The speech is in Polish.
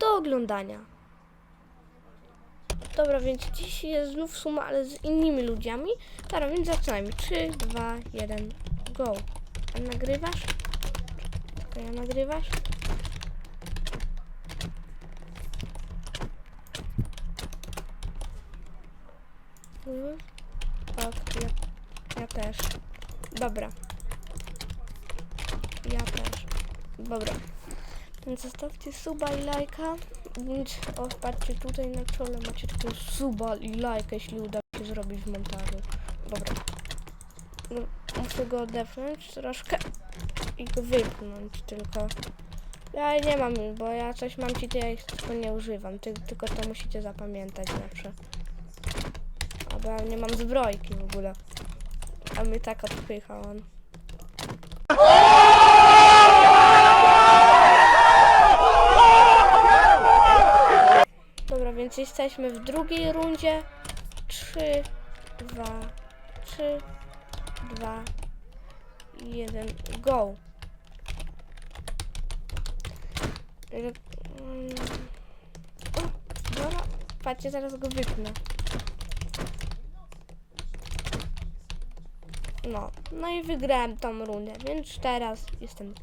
do oglądania. Dobra, więc dziś jest znów suma, ale z innymi ludziami. Dobra, więc zaczynajmy. 3, 2, 1, go. A nagrywasz? Czekaj, a nagrywasz? Mhm. Tak, ja, ja też. Dobra. Ja też. Dobra. Więc zostawcie suba i lajka. Więc o, patrzcie tutaj na czole macie tylko suba i lajka, jeśli uda mi się zrobić w montażu. Dobra. No, muszę go odepchnąć troszkę i go wypchnąć tylko. Ja nie mam, bo ja coś mam ci, to ja ich tylko nie używam. Ty, tylko to musicie zapamiętać zawsze. Albo ja nie mam zbrojki w ogóle. A mnie tak odpycha on. Więc jesteśmy w drugiej rundzie. 3, 2, 3, 2, 1, go. Mm. O, Dobra, patrzcie, zaraz go wypnę. No, no i wygrałem tą rundę, więc teraz jestem